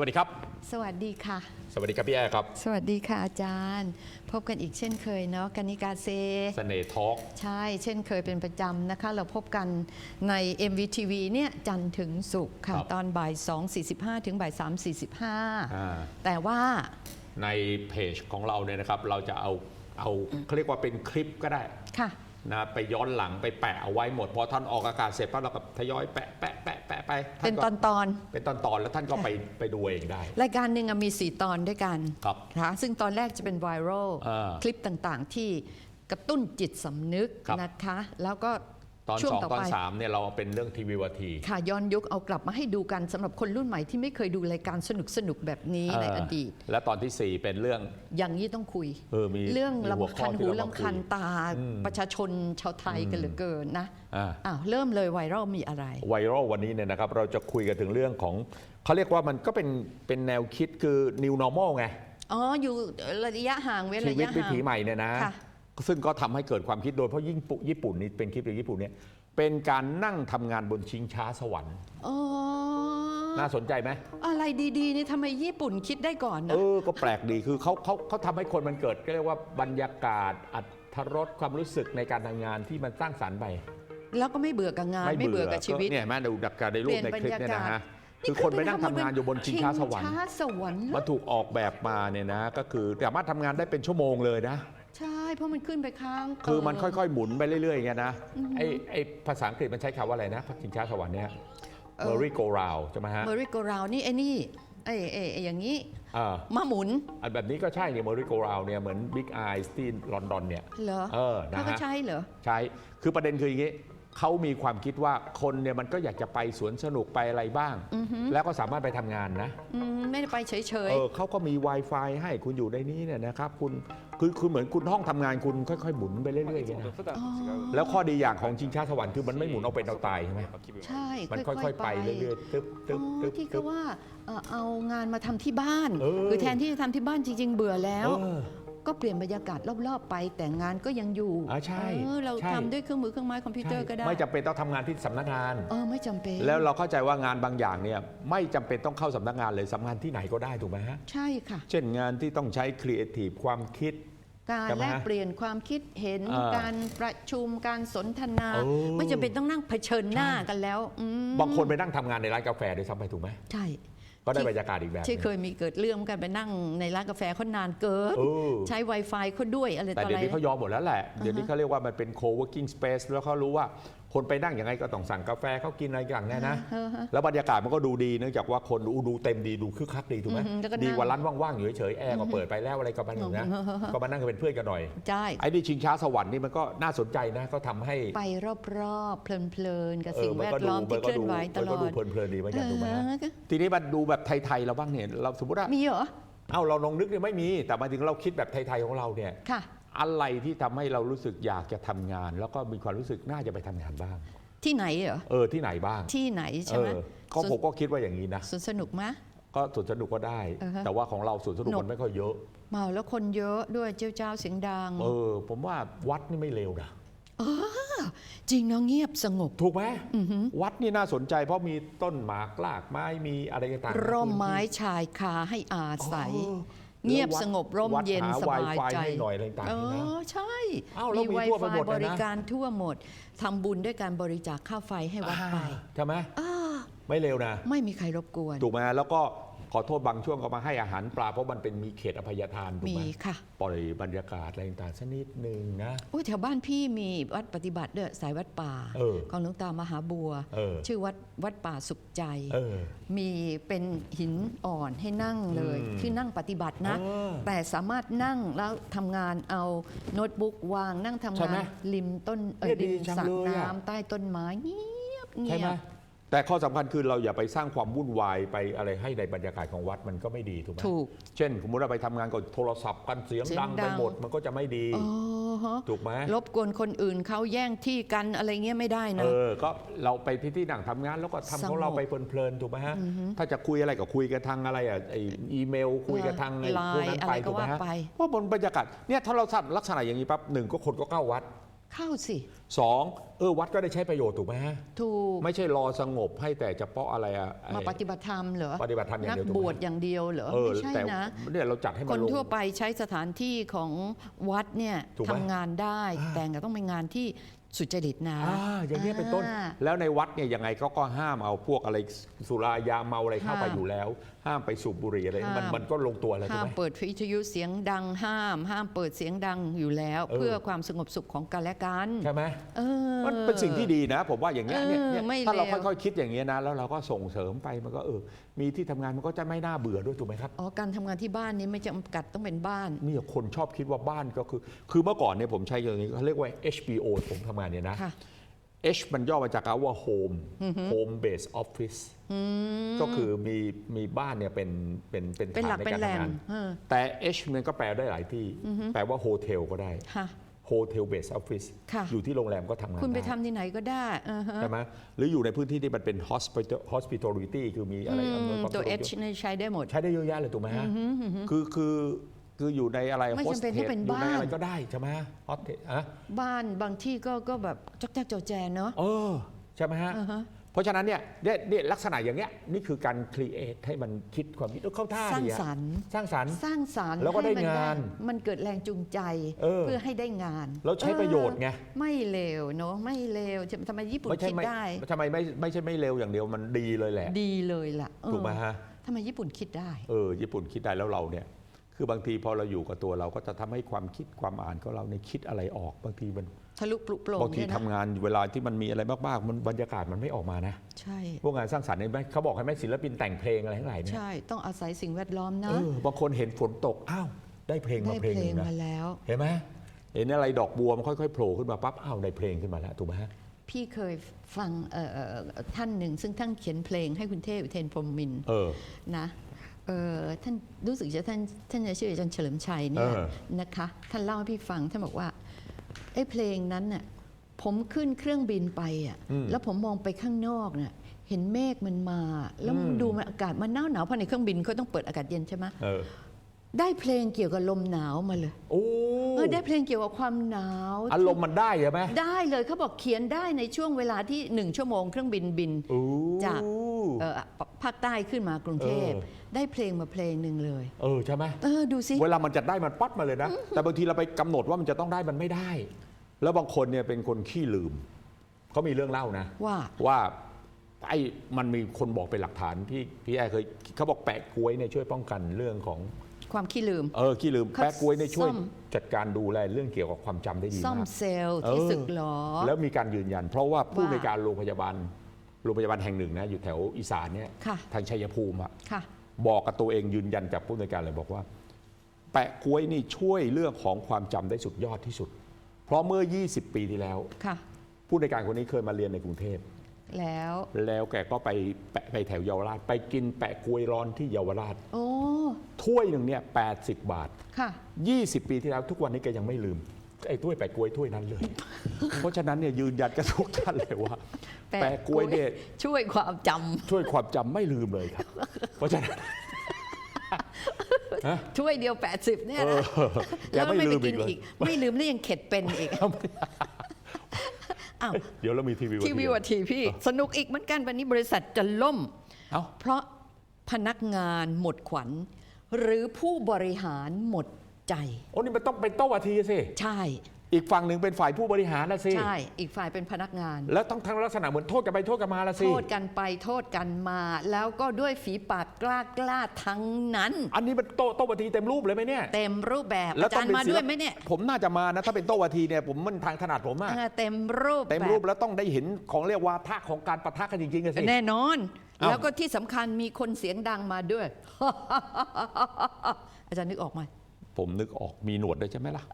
วัสดีครับ สวัสดีค่ะ สวัสดีครับพี่แอร์ครับ สวัสดีค่ะอาจารย์ พบกันอีกเช่นเคยเนาะกนิกาเซเสน่ห์ทอล์กใช่เช่นเคยเป็นประจำนะคะ เราพบกันใน MVTV เนี่ยจันทร์ถึงศุกร์ค่ะตอนบ่าย 2.45 ถึงบ่าย3.45 แต่ว่า ในเพจของเราเนี่ยนะครับ เราจะเอาเอาเขาเรียกว่าเป็นคลิปก็ได้ค่ะ นะไปย้อนหลังไปแปะเอาไว้หมด พอท่านออกอากาศเสร็จปั๊บเราก็ทยอยแปะแปะแปะแปะไปเป็นก็ตอนตอนเป็นตอนตอนๆแล้วท่านก็ไปไปดูเองได้ ๆ รายการหนึ่งอะมี4ตอนด้วยกันครับนะคะซึ่งตอนแรกจะเป็นไวรัลอ่าคลิปต่างๆ ที่กระตุ้นจิตสำนึกครับ นะคะ แล้วก็ ตอนช่วงสองต่อตอนไป สามเนี่ยเราเอาเป็นเรื่องทีวีวาที ค่ะย้อนยุคเอากลับมาให้ดูกันสำหรับคนรุ่นใหม่ที่ไม่เคยดูรายการสนุกสนุกๆแบบนี้ในอดีต และตอนที่สี่เป็นเรื่อง อย่างนี้ต้องคุย เออมีเรื่องมีหัวลำข้อคัญที่หูเรามาลำคัญคุยตาประชาชนชาวไทยกันเหลือเกินนะอ่า อ้าวเริ่มเลยไวรัลมีอะไร ไวรัลวันนี้เนี่ยนะครับเราจะคุยกันถึงเรื่องของเขาเรียกว่ามันก็เป็นเป็นแนวคิดคือ new normal ไง อ๋ออยู่ระยะห่างเว้นชีระวิตยะวิห่าง ถีใหม่เนี่ยนะ ค่ะ ซึ่งก็ทำให้เกิดความคิดโดยเพราะยิ่งปุ่ญี่ปุ่นนี่เป็นคลิปจากญี่ปุ่นเนี่ยเป็นการนั่งทำงานบนชิงช้าสวรรค์อ๋อน่าสนใจไหมอะไรดีๆนี่ทำไมญี่ปุ่นคิดได้ก่อนเอนะอก็แปลกดีคือเขาเขาเขาทำให้คนมันเกิดก็เรียกว่าบรรยากาศอัตรสความรู้สึกในการทำงานที่มันสร้างสรรค์ไปแล้วก็ไม่เบื่อกับงานไม่เบื่อกับชีวิตเนี่ยแม่ดูดักการในรูปในคลิปเนี่ยนะฮะคือคนไปนั่งทำงานอยู่บนชิงช้าสวรรค์ชิงช้าสวรรค์มันถูกออกแบบมาเนี่ยนะ ก็คือสามารถทำงานได้เป็นชั่วโมงเลยนะ ใช่ เพราะมันขึ้นไปข้างคือมันค่อยๆ หมุนไปเรื่อยๆอย่างเงี้ยนะไอ้ไอ้ภาษาอังกฤษมันใช้คำว่าอะไรนะชิงช้าสวรรค์เนี่ย merry go round ใช่ไหมฮะเมอริโกราวนี่ไอ้นี่ไอ้ไอ้ไอ้อย่างนี้อ่ามาหมุนอันแบบนี้ก็ใช่เนี่ย merry go round เนี่ยเหมือน big eyes ที่ลอนดอนเนี่ยเหรอเออนะเขาก็ฮะใช่เหรอใช่คือประเด็นคืออย่างงี้เขามีความคิดว่าคนเนี่ยมันก็อยากจะไปสวนสนุกไปอะไรบ้าง แล้วก็สามารถไปทำงานนะอืมไม่ได้ไปเฉยเออเขาก็มี Wi-Fi ให้คุณอยู่ในนี้เนี่ยนะครับ คุณ คือคือเหมือนคุณห้องทำงานคุณค่อยๆหมุนไปเรื่อยๆนะแล้วข้อดีอย่างของชิงช้าสวรรค์คือมันไม่หมุนเอาเป็นเอาตายใช่ไหมใช่มันค่อยๆ ไปเรื่อยๆตึ๊บตึ๊บตึ๊บที่ก็ว่าเออเอางานมาทำที่บ้านคือแทนที่จะทำที่บ้านจริง ๆ เบื่อแล้ว ก็เปลี่ยนบรรยากาศรอบๆไป แต่งานก็ยังอยู่อ่าใช่เออเราใช่ ทำด้วยเครื่องมือเครื่องไม้คอมพิวเตอร์ก็ได้ไม่จำเป็นต้องทำงานที่สำนักงาน เออไม่จำเป็นแล้วเราเข้าใจว่างานบางอย่างเนี่ยไม่จำเป็นต้องเข้าสำนักงานเลยสำนักงานที่ไหนก็ได้ถูกไหมฮะ ใช่ค่ะ เช่นงานที่ต้องใช้ครีเอทีฟความคิด การใช่ไหมแลกเปลี่ยนความคิดเห็นอ่าการประชุมการสนทนาเออไม่จำเป็นต้องนั่งเผชิญหน้าใช่กันแล้วอืมบางคนไปนั่งทำงานในร้านกาแฟด้วยซ้ำไปถูกไหม ใช่ ก็ได้บรรยากาศอีกแบบหที่นึ่งเคยมีเกิดเรื่องกันไปนั่งในร้านกาแฟเขานานเกิน เออ ใช้ Wi-Fi เขาด้วยอะไรแต่ต่อเดี๋อะยวไร นี้เขายอมหมดแล้วแหละ เดี๋ยวนี้เขาเรียกว่ามันเป็น co-working space แล้วเขารู้ว่าคนไปนั่งยังไงก็ต้องสั่งกาแฟเขากินอะไรอย่างเนี้ยนะเออฮะแล้วบรรยากาศมันก็ดูดีเนื่องจากว่าคนดูดูเต็มดีดูคึกคักดีถูกไหมอือฮึแล้วก็นั่งดีกว่าร้านว่างๆอยู่เฉยๆแอร์ก็เปิดไปแล้วอะไรก็มาหนึ่งนะอือฮึก็มานั่งกันเป็นเพื่อนกันหน่อยใช่ไอ้นี่ชิงช้าสวรรค์นี่มันก็น่าสนใจนะก็ทำให้ไปรอบๆเพลินๆกับเอสิ่องมัแวดก็ล้อมมัที่เคลื่อนไหวตมันลก็อดูดเพลินๆดีเหมือนกันถูกไหมฮะเออทีนี้มาดูแบบไทยๆเราบ้างเนี่ยเราสมมติว่ามีเหรอเอ้าเราลองนึกเนี่ยไม่มี แต่หมายถึงเราคิดแบบไทยๆของเราเนี่ยค่ะ อะไรที่ทำให้เรารู้สึกอยากจะทำงาน แล้วก็มีความรู้สึกน่าจะไปทำงานบ้าง ที่ไหนเหรอ เออที่ไหนบ้างที่ไหนใช่เอไหมอก็ผมก็คิดว่าอย่างนี้นะ สวนสนุกไหมก็สวนสนุกก็ได้ อือฮะ แต่ว่าของเราสวนสนุกหนกมันไม่ค่อยเยอะ เมาแล้วคนเยอะด้วยเจ้าเจ้าเสียงดัง เออ ผมว่าวัดนี่ไม่เลวนะ จริงเนาะเงียบสงบ ถูกไหมวัดนี่น่าสนใจเพราะมีต้นหมากลากไม้มีอะไรต่างๆร่มไม้พื้นที่ชายคาให้อาศัยอ๋อ เงียบแล้ววัดสงบร่มวัดเย็นหสบาย Wi-Fi ใจให้หน่อยอะไรต่างๆเอนะอใช่อ้าวแล้วมีทั่วไปหมดเลยนะบริการทั่วหมดทำบุญด้วยการบริจาคค่าไฟให้วัดไปใช่ไหมอ่าไม่เลวนะ ไม่มีใครรบกวน ถูกไหมแล้วก็ ขอโทษบางช่วงก็มาให้อาหารปลา เพราะมันเป็นมีเขตอภัยทานถูกมีไหมค่ะ ปล่อยบรรยากาศอะไรต่างๆสักนิดหนึ่งนะโอ้ยแถวบ้านพี่มีวัดปฏิบัติด้วยสายวัดป่า เออของหลวงตามหาบัว เออ ชื่อวัดวัดป่าสุขใจ เออ มีเป็นหินอ่อนให้นั่งเลยอืมคือนั่งปฏิบัตินะ เออแต่สามารถนั่งแล้วทำงานเอาโน้ตบุ๊กวางนั่งทำใช่งาไหมนริมต้นเออเนี่ยดีริมจังสระเลยอะน้ำใต้ต้นไม้เงียบเงีใช่ไหมยบ แต่ข้อสำคัญคือเราอย่าไปสร้างความวุ่นวายไปอะไรให้ในบรรยากาศของวัดมันก็ไม่ดีถูกไหมถูกเช่นสมมติเราไปทำงานก็โทรศัพท์กันเสียงเสียงดังดัไปงหมดมันก็จะไม่ดี อ๋อฮะถูกไหมรบกวนคนอื่นเขาแย่งที่กันอะไรเงี้ยไม่ได้เอนะ อก็เราไปที่ที่นั่งทำงาน แล้วก็ทำสงบ ของเราไปเพลินๆถูกไหมฮะถ้าจะคุยอะไรก็คุยกันทางอะไรอะไออีเมลคุยกันทางไอ้ไลน์พวกนั้นไปอะไรก็ถูกไหมว่าฮะไป เพราะบนบรรยากาศเนี่ยถ้าเราทำลักษณะอย่างนี้ปั๊บหนึ่งก็คนก็เข้าวัด เข้าสิ สองเออวัดก็ได้ใช้ประโยชน์ถูกไหมฮะถูก ไม่ใช่รอสงบให้แต่เฉพาะอะไรอะไอ้ มาปฏิบัติธรรมเหรอปฏิบัติธรรมอย่างเดียวนัถูกไหม บวชอย่างเดียวเหรอ เออไม่ใช่แต่นะ เนี่ยเราจัดให้คมันนลง ทั่วไปใช้สถานที่ของวัดเนี่ยถูกไหมทำงานได้แต่ก็ต้องเป็นงานที่ สุจริตนะอ่าอย่างนี้ยเป็นต้น อ่า แล้วในวัดเนี่ยยังไงเขาก็ห้ามเอาพวกอะไรสุรายาเมาอะไรเข้าไปห้ามอยู่แล้ว ห้ามไปสูบบุหรี่อะไรมันห้ามมันก็ลงตัวแล้วถูกห้ามไหม เปิดวิทยุเสียงดังห้าม ห้ามเปิดเสียงดังอยู่แล้ว เออ เพื่อความสงบสุขของกันและกันใช่ไหมเออ มันเป็นสิ่งที่ดีนะ ผมว่าอย่างเงี้ยเนี่ยเออเนี่ยไม่ถ้าเราเลว ค่อยๆคิดอย่างเงี้ยนะแล้วเราก็ส่งเสริมไปมันก็เออ มีที่ทำงานมันก็จะไม่น่าเบื่อด้วยถูกไหมครับ อ๋อการทำงานที่บ้านนี้ไม่จำกัดต้องเป็นบ้านนี่คนชอบคิดว่าบ้านก็คือ คือเมื่อก่อนเนี่ยผมใช้อย่างนี้เขาเรียกว่า HBO ผมทำงานเนี่ยนะ ค่ะ H มันย่อมาจากคำว่า home home base office ก็คือมีมีบ้านเนี่ยเป็นเป็นเป็นเป็นหลัฐากนในเป็นการแหล่ทำงงาน เออแต่ H มันก็แปลได้หลายที่ แปลว่าโฮเทลก็ได้ ค่ะ hotel base office ค่ะ อยู่ที่โรงแรมก็ทำงานคุณไปได้ ทำที่ไหนก็ได้อ่าฮะใช่ไหมหรืออยู่ในพื้นที่ที่มันเป็น hospital hospitality คือมีอะไรอำนวยความตัวสะดวก H นี่ใช้ได้หมด ใช้ได้เยอะแยะเลยถูกไหมฮะคือคือคืออยู่ในอะไร ไม่จำเป็นต้องเป็นอยู่ในบ้าน อะไรก็ได้ใช่ไหมฮอสเทลอะบ้านบางที่ก็ก็แบบจอกแจ๊กจอแจเนาะ เออ ใช่ไหมฮะ อ่าฮะ เพราะฉะนั้นเนี่ยเนี่ยเนี่ยลักษณะอย่างเงี้ยนี่คือการครีเอทให้มันคิดความคิดเออเข้าท่าสร้างดีอะสรรค์ สร้างสรรค์ สร้างสรรค์แล้วก็ได้ให้มังานมันเกิดแรงจูงใจเออเพื่อให้ได้งานแล้วใช้ประโยชน์ไงเออไม่เลวเนาะไม่เลวจะทำไมญี่ปุ่นไม่ใช่คิดไม่ได้ทำไมไม่ไม่ใช่ไม่เร็วอย่างเดียวมันดีเลยแหละ ดีเลยล่ะเออถูกไหมฮะ ทำไมญี่ปุ่นคิดได้ เออญี่ปุ่นคิดได้แล้วเราเนี่ย คือบางทีพอเราอยู่กับตัวเราก็จะทำให้ความคิดความอ่านของเราในยคิดอะไรออกบางทีมันทะลุปลุกโปร่งบางทีเนี่ยทำนะงานเวลาที่มันมีอะไรมากๆมันบรรยากาศมันไม่ออกมานะใช่พวกงานสร้างสรรค์เนี่ยเขาบอกให้ไหมศิลปินแต่งเพลงอะไรทั้งหลายเนี่ยใช่ต้องอาศัยสิ่งแวดล้อมนะเออบางคนเห็นฝนตกอ้าวได้เพลงได้มาเพลงเพหลนึ่งงนะมาแล้วเห็นไหมเห็นอะไรดอกบัวมันค่อยๆโผล่ขึ้นมาปั๊บอ้าวได้เพลงขึ้นมาแล้วถูกไหมฮะพี่เคยฟังเอ่อเอ่อท่านหนึ่งซึ่งท่านเขียนเพลงให้คุณเทพอุเทนพรหมมินทร์เออนะ เอ่อท่านรู้สึกจะท่านท่านจะชื่ออาจารย์เฉลิมชัยเนี่ยเออ นะคะ ท่านเล่าให้พี่ฟังท่านบอกว่าไอ้เพลงนั้นน่ะผมขึ้นเครื่องบินไปอะแล้วผมมองไปข้างนอกน่ะเห็นเมฆมันมา แล้วมันดูมันอากาศมันหนาวหนาวเพราะในเครื่องบินเขาต้องเปิดอากาศเย็นใช่ไหมเออได้เพลงเกี่ยวกับลมหนาวมาเลย โอ้เออได้เพลงเกี่ยวกับความหนาว อารมณ์มันได้ใช่ไหมได้เลยเขาบอกเขียนได้ในช่วงเวลาที่หนึ่งชั่วโมงเครื่องบินบินโอ้จากเอ่อภาคใต้ขึ้นมากรุงเทพเออได้เพลงมาเพลงหนึ่งเลย เออใช่ไหมเออดูสิเวลามันจะได้มันปั๊ดมาเลยนะ แต่บางทีเราไปกำหนดว่ามันจะต้องได้มันไม่ได้ แล้วบางคนเนี่ยเป็นคนขี้ลืมเขามีเรื่องเล่านะ ว่าว่าไอ้มันมีคนบอกเป็นหลักฐานที่พี่แอร์เคยเขาบอกแปะกล้วยเนี่ยช่วยป้องกันเรื่องของ ความขี้ลืม เออขี้ลืมเขาแปะกล้วยเนี่ยช่วยซ่อม จัดการดูแลเรื่องเกี่ยวกับความจำได้ดีซ่อมมาก เซลล์ที่เออ สึกหรอ แล้วมีการยืนยัน เพราะว่าผู้ว่าในวยการโรงพยาบาลโรงพยาบาลแห่งหนึ่งนะอยู่แถวอีสานเนี่ยค่ะ ทางชัยภูมิอะค่ะ บอกกับตัวเองยืนยันจากผู้ในวยการเลยบอกว่า แปะกล้วยนี่ช่วยเรื่องของความจำได้สุดยอดที่สุด เพราะเมื่อ 20 ปีที่แล้ว ค่ะ ผู้ในวยการคนนี้เคยมาเรียนในกรุงเทพ แล้ว แล้วแกก็ไปแปะไปแถวเยาวราช ไปกินแปะกล้วยร้อนที่เยาวราช โอ้ถ้วยหนึ่งเนี่ย80บาท ค่ะ 20 ปีที่แล้วทุกวันนี้แกยังไม่ลืมไอ้ถ้วยแปะกล้วยถ้วยนั้นเลย เพราะฉะนั้นเนี่ยยืนยันกันทุกท่านเลยว่าแปะแปะกล้วยเนี่ย ช่วยความจช่วยความจำไม่ลืมเลยครับ เพราะฉะนั้นำช่วยเดียว 80 เนี่ยเอนะอแกแล้วไม่ไม่ลืไปมกิอีนกเลยอีกไม่ลืมแล้วยังเข็ดเป็นอีก อ้าวเดี๋ยวเรามีทีวีทีวีวัทีพี่ สนุกอีกเหมือนกันวันนี้บริษัทจะล่มเอ้าเพราะพนักงานหมดขวัญ หรือผู้บริหารหมดใจ โอ้นี่มันต้องเป็นโต๊ะอาทีสิ ใช่ อีกฝั่งหนึ่งเป็นฝ่ายผู้บริหารนะสิ ใช่ อีกฝ่ายเป็นพนักงาน แล้วต้องทั้งลักษณะเหมือนโทษกันไปโทษกันมาละสิ โทษกันไปโทษกันมา แล้วก็ด้วยฝีปากกล้ากล้าทั้งนั้น อันนี้เป็นโต๊ะโต๊ะอาทีเต็มรูปเลยไหมเนี่ย เต็มรูปแบบแล้วอาจารย์มาด้วยไหมเนี่ยผมน่าจะมานะ ถ้าเป็นโต๊ะอาทีเนี่ยผมมันทางถนัดผมอะเออเต็มรูปเต็มแบบรูปแล้วต้องได้เห็นของเรียกว่าท่าของการปะทะกันจริงๆกันสิ แน่นอน เอ้า แล้วก็ที่สำคัญมีคนเสียงดังมาด้วย อาจารย์นึกออกไหม ผมนึกออกมีหนวดด้วยใช่ไหมล่ะ